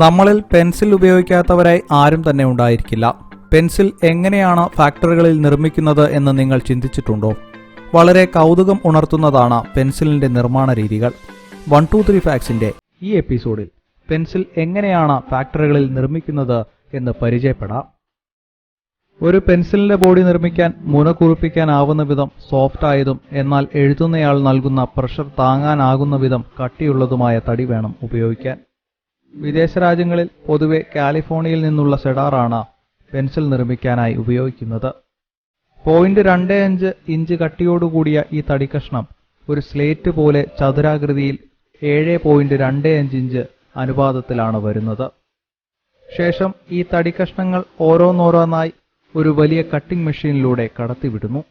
നമ്മളിൽ പെൻസിൽ ഉപയോഗിക്കാത്തവരായി ആരും തന്നെ ഉണ്ടായിരിക്കില്ല. പെൻസിൽ എങ്ങനെയാണ് ഫാക്ടറികളിൽ നിർമ്മിക്കുന്നത് എന്ന് നിങ്ങൾ ചിന്തിച്ചിട്ടുണ്ടോ? വളരെ കൗതുകം ഉണർത്തുന്നതാണ് പെൻസിലിന്റെ നിർമ്മാണ രീതികൾ. വൺ ടു ത്രീ ഫാക്സിന്റെ ഈ എപ്പിസോഡിൽ പെൻസിൽ എങ്ങനെയാണ് ഫാക്ടറികളിൽ നിർമ്മിക്കുന്നത് എന്ന് പരിചയപ്പെടാം. ഒരു പെൻസിലിന്റെ ബോഡി നിർമ്മിക്കാൻ മുന കുറിപ്പിക്കാനാവുന്ന വിധം സോഫ്റ്റ് ആയതും എന്നാൽ എഴുതുന്നയാൾ നൽകുന്ന പ്രഷർ താങ്ങാനാകുന്ന വിധം കട്ടിയുള്ളതുമായ തടി വേണം ഉപയോഗിക്കാൻ. വിദേശ രാജ്യങ്ങളിൽ പൊതുവെ കാലിഫോർണിയയിൽ നിന്നുള്ള സെഡാറാണ് പെൻസിൽ നിർമ്മിക്കാനായി ഉപയോഗിക്കുന്നത്. പോയിന്റ് രണ്ട് അഞ്ച് ഇഞ്ച് കട്ടിയോടുകൂടിയ ഈ തടിക്കഷ്ണം ഒരു സ്ലേറ്റ് പോലെ ചതുരാകൃതിയിൽ ഏഴ് പോയിന്റ് രണ്ട് അഞ്ച് ഇഞ്ച് അനുപാതത്തിലാണ് വരുന്നത്. ശേഷം ഈ തടിക്കഷ്ണങ്ങൾ ഓരോന്നോരോന്നായി ഒരു വലിയ കട്ടിംഗ് മെഷീനിലൂടെ കടത്തിവിടുന്നു.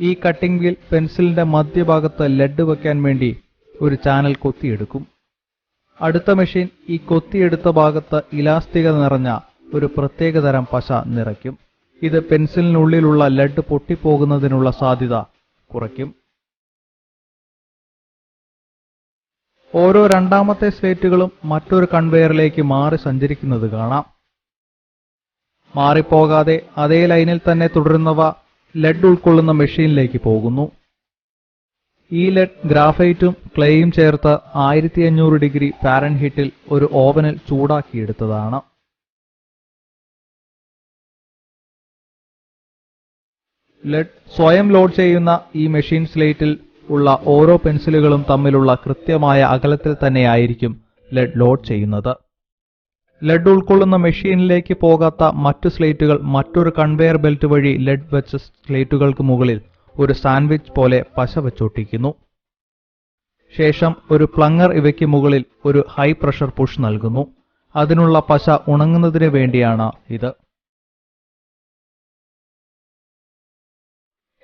ഈ കട്ടിംഗ് പെൻസിലിന്റെ മധ്യഭാഗത്ത് ലെഡ് വെക്കാൻ വേണ്ടി ഒരു ചാനൽ കൊത്തിയെടുക്കും. അടുത്ത മെഷീൻ ഈ കൊത്തിയെടുത്ത ഭാഗത്ത് ഇലാസ്തികത നിറഞ്ഞ ഒരു പ്രത്യേകതരം പശ നിറയ്ക്കും. ഇത് പെൻസിലിനുള്ളിലുള്ള ലഡ് പൊട്ടിപ്പോകുന്നതിനുള്ള സാധ്യത കുറയ്ക്കും. ഓരോ രണ്ടാമത്തെ സ്ലേറ്റുകളും മറ്റൊരു കൺവെയറിലേക്ക് മാറി സഞ്ചരിക്കുന്നത് കാണാം. മാറിപ്പോകാതെ അതേ ലൈനിൽ തന്നെ തുടരുന്നവ ലഡ് ഉൾക്കൊള്ളുന്ന മെഷീനിലേക്ക് പോകുന്നു. ഈ ലെഡ് ഗ്രാഫൈറ്റും ക്ലേയും ചേർത്ത് ആയിരത്തി അഞ്ഞൂറ് ഡിഗ്രി ഫാരൻഹീറ്റിൽ ഒരു ഓവനിൽ ചൂടാക്കിയെടുത്തതാണ്. ലെഡ് സ്വയം ലോഡ് ചെയ്യുന്ന ഈ മെഷീൻ സ്ലേറ്റിൽ ഉള്ള ഓരോ പെൻസിലുകളും തമ്മിലുള്ള കൃത്യമായ അകലത്തിൽ തന്നെയായിരിക്കും ലെഡ് ലോഡ് ചെയ്യുന്നത്. ലെഡ് ഉൾക്കൊള്ളുന്ന മെഷീനിലേക്ക് പോകാത്ത മറ്റു സ്ലേറ്റുകൾ മറ്റൊരു കൺവെയർ ബെൽറ്റ് വഴി ലെഡ് വെച്ച സ്ലേറ്റുകൾക്ക് മുകളിൽ ഒരു സാൻഡ്വിച്ച് പോലെ പശ വെച്ചൊട്ടിക്കുന്നു ശേഷം ഒരു പ്ലങ്ങർ ഇവയ്ക്ക് മുകളിൽ ഒരു ഹൈ പ്രഷർ പുഷ് നൽകുന്നു. അതിനുള്ള പശ ഉണങ്ങുന്നതിന് വേണ്ടിയാണ് ഇത്.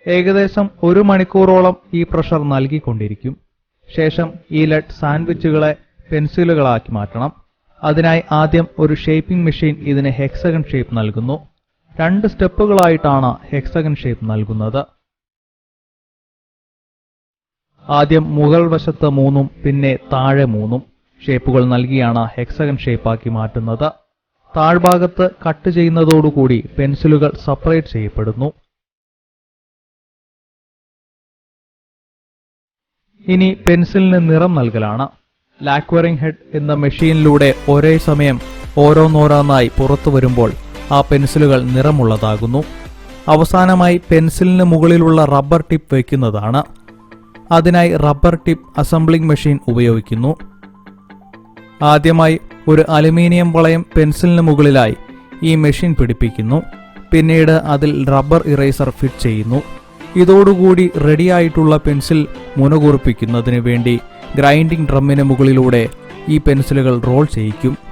ഏകദേശം ഒരു മണിക്കൂറോളം ഈ പ്രഷർ നൽകിക്കൊണ്ടിരിക്കും. ശേഷം ഈ ലെഡ് സാൻഡ്വിച്ചുകളെ പെൻസിലുകളാക്കി മാറ്റണം. അതിനായി ആദ്യം ഒരു ഷേപ്പിംഗ് മെഷീൻ ഇതിന് ഹെക്സഗൺ ഷേപ്പ് നൽകുന്നു. രണ്ട് സ്റ്റെപ്പുകളായിട്ടാണ് ഹെക്സഗൺ ഷേപ്പ് നൽകുന്നത്. ആദ്യം മുകൾ വശത്ത് മൂന്നും പിന്നെ താഴെ മൂന്നും ഷേപ്പുകൾ നൽകിയാണ് ഹെക്സഗൺ ഷേപ്പാക്കി മാറ്റുന്നത്. താഴ്ഭാഗത്ത് കട്ട് ചെയ്യുന്നതോടുകൂടി പെൻസിലുകൾ സെപ്പറേറ്റ് ചെയ്യപ്പെടുന്നു. ഇനി പെൻസിലിന് നിറം നൽകലാണ്. ലാക്വറിംഗ് ഹെഡ് എന്ന മെഷീനിലൂടെ ഒരേ സമയം ഓരോന്നോരോന്നായി പുറത്തു വരുമ്പോൾ ആ പെൻസിലുകൾ നിറമുള്ളതാകുന്നു. അവസാനമായി പെൻസിലിന് മുകളിലുള്ള റബ്ബർ ടിപ്പ് വയ്ക്കുന്നതാണ്. അതിനായി റബ്ബർ ടിപ്പ് അസംബ്ലിംഗ് മെഷീൻ ഉപയോഗിക്കുന്നു. ആദ്യമായി ഒരു അലുമിനിയം വളയം പെൻസിലിന് മുകളിലായി ഈ മെഷീൻ പിടിപ്പിക്കുന്നു. പിന്നീട് അതിൽ റബ്ബർ ഇറേസർ ഫിറ്റ് ചെയ്യുന്നു. ഇതോടുകൂടി റെഡിയായിട്ടുള്ള പെൻസിൽ മുനകുറിപ്പിക്കുന്നതിന് വേണ്ടി ഗ്രൈൻഡിംഗ് ഡ്രമ്മിന് മുകളിലൂടെ ഈ പെൻസിലുകൾ റോൾ ചെയ്യിക്കും.